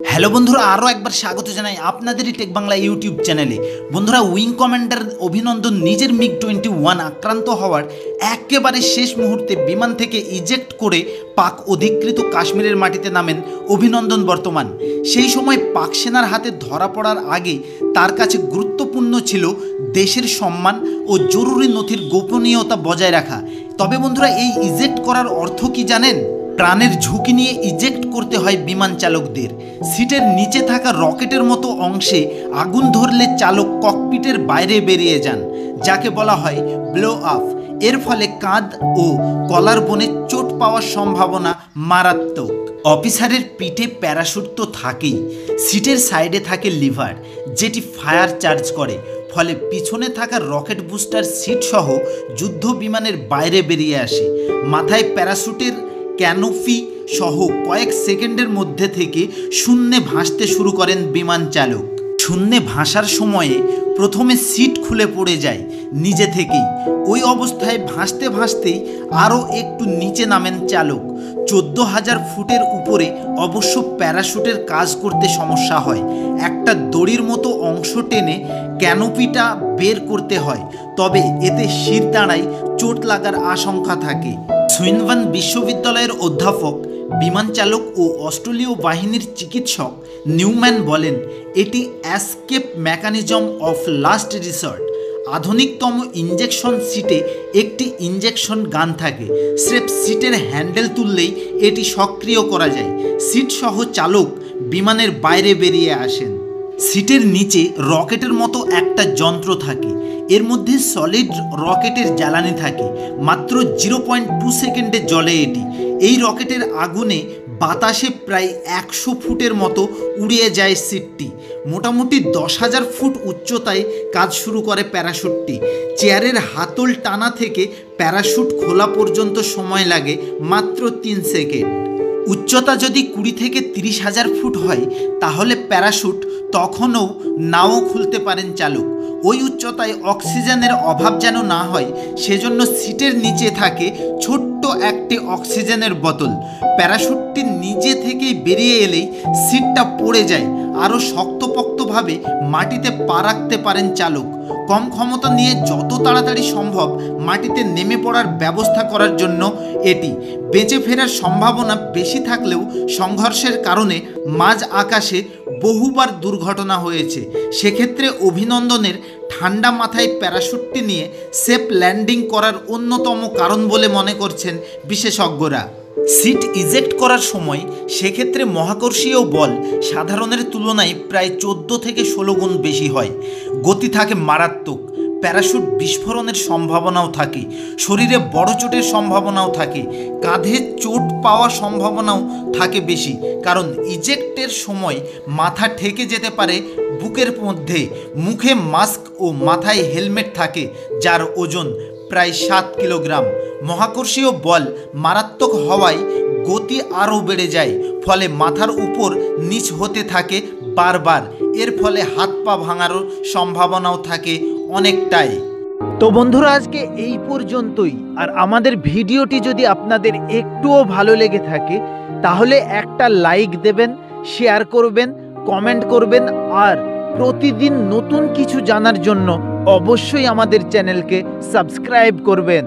Hello বন্ধুরা আরও একবার স্বাগত জানাই আপনাদেরই টেক বাংলা ইউটিউব চ্যানেলে বন্ধুরা উইং কমান্ডার অভিনন্দন, নিজের মিগ টোয়েন্টি ওয়ান আক্রান্ত হওয়ার একেবারে শেষ মুহূর্তে বিমান থেকে ইজেক্ট করে পাক অধিকৃত কাশ্মীরের মাটিতে নামেন অভিনন্দন বর্তমান। সেই সময় পাক সেনার হাতে ধরা পড়ার আগে তার কাছে গুরুত্বপূর্ণ ছিল দেশের সম্মান ও জরুরি নথির গোপনীয়তা বজায় রাখা। তবে বন্ধুরা, এই ইজেক্ট করার অর্থ কি জানেন? প্রাণের ঝুঁকি নিয়ে ইজেক্ট করতে হয় বিমান চালকদের। সিটের নিচে থাকা রকেটের মতো অংশে আগুন ধরলে চালক ককপিটের বাইরে বেরিয়ে যান, যাকে বলা হয় ব্লো আপ। এর ফলে কাঁধ ও কলার বনে চোট পাওয়ার সম্ভাবনা মারাত্মক। অফিসারের পিঠে প্যারাশুট তো থাকেই, সিটের সাইডে থাকে লিভার, যেটি ফায়ার চার্জ করে। ফলে পিছনে থাকা রকেট বুস্টার সিট সহ যুদ্ধ বিমানের বাইরে বেরিয়ে আসে। মাথায় প্যারাশুটের ক্যানোফি সহ কয়েক সেকেন্ডের মধ্যে থেকে শূন্যে ভাসতে শুরু করেন বিমান চালক। শূন্যে ভাসার সময়ে প্রথমে সিট খুলে পড়ে যায় নিজে থেকেই। ওই অবস্থায় ভাসতে ভাসতেই আরও একটু নিচে নামেন চালক। চোদ্দ হাজার ফুটের উপরে অবশ্য প্যারাশুটের কাজ করতে সমস্যা হয়। একটা দড়ির মতো অংশ টেনে ক্যানোপিটা বের করতে হয়, তবে এতে শির দাঁড়ায় চোট লাগার আশঙ্কা থাকে। সুইনভান বিশ্ববিদ্যালয়ের অধ্যাপক, বিমান চালক ও অস্ট্রেলীয় বাহিনীর চিকিৎসক নিউম্যান বলেন, এটি escape mechanism of last resort. আধুনিকতম injection সিটে একটি ইঞ্জেকশন গান থাকে। স্রেফ সিটের হ্যান্ডেল তুললেই এটি সক্রিয় করা যায়। সিট সহ চালক বিমানের বাইরে বেরিয়ে আসেন। সিটের নিচে রকেটের মতো একটা যন্ত্র থাকে। এর মধ্যে সলিড রকেটের জ্বালানি থাকে। মাত্র জিরো পয়েন্ট টু সেকেন্ডে জলে এটি। এই রকেটের আগুনে বাতাসে প্রায় একশো ফুটের মতো উড়িয়ে যায় সিটটি। মোটামুটি দশ হাজার ফুট উচ্চতায় কাজ শুরু করে প্যারাশুটটি। চেয়ারের হাতল টানা থেকে প্যারাশুট খোলা পর্যন্ত সময় লাগে মাত্র তিন সেকেন্ড। উচ্চতা যদি কুড়ি থেকে তিরিশ হাজার ফুট হয়, তাহলে প্যারাশুট তখনও নাও খুলতে পারেন চালক। ওই উচ্চতায় অক্সিজেনের অভাব যেন না হয়, সেজন্য সিটের নিচে থাকে ছোট্ট একটি অক্সিজেনের বোতল। প্যারাশুটটি নিজে থেকেই বেরিয়ে এলেই সিটটা পড়ে যায়। আরও শক্তপক্তভাবে মাটিতে পা রাখতে পারেন চালক। কম ক্ষমতা নিয়ে যত তাড়াতাড়ি সম্ভব মাটিতে নেমে পড়ার ব্যবস্থা করার জন্য এটি। বেঁচে ফেরার সম্ভাবনা বেশি থাকলেও সংঘর্ষের কারণে মাঝ আকাশে বহুবার দুর্ঘটনা হয়েছে। সেক্ষেত্রে অভিনন্দনের ঠান্ডা মাথায় প্যারাশুটটি নিয়ে সেফ ল্যান্ডিং করার অন্যতম কারণ বলে মনে করছেন বিশেষজ্ঞরা। সিট ইজেক্ট করার সময় সেক্ষেত্রে মহাকর্ষীয় বল সাধারণের তুলনায় প্রায় চোদ্দ থেকে ষোলো গুণ বেশি হয়। গতি থাকে মারাত্মক, প্যারাশুট বিস্ফোরণের সম্ভাবনাও থাকে, শরীরে বড় চোটের সম্ভাবনাও থাকে, কাঁধে চোট পাওয়ার সম্ভাবনাও থাকে বেশি, কারণ ইজেক্টের সময় মাথা ঠেকে যেতে পারে বুকের মধ্যে, মুখে মাস্ক ও মাথায় হেলমেট থাকে, যার ওজন প্রায় সাত কিলোগ্রাম। মহাকর্ষীয় বল মারাত্মক হওয়ায় গতি আরও বেড়ে যায়, ফলে মাথার উপর নিচ হতে থাকে বারবার। এর ফলে হাত পা ভাঙারও সম্ভাবনাও থাকে অনেকটাই। তো বন্ধুরা, আজকে এই পর্যন্তই। আর আমাদের ভিডিওটি যদি আপনাদের একটুও ভালো লেগে থাকে, তাহলে একটা লাইক দেবেন শেয়ার করবেন কমেন্ট করবেন, আর প্রতিদিন নতুন কিছু জানার জন্য অবশ্যই আমাদের চ্যানেলকে সাবস্ক্রাইব করবেন।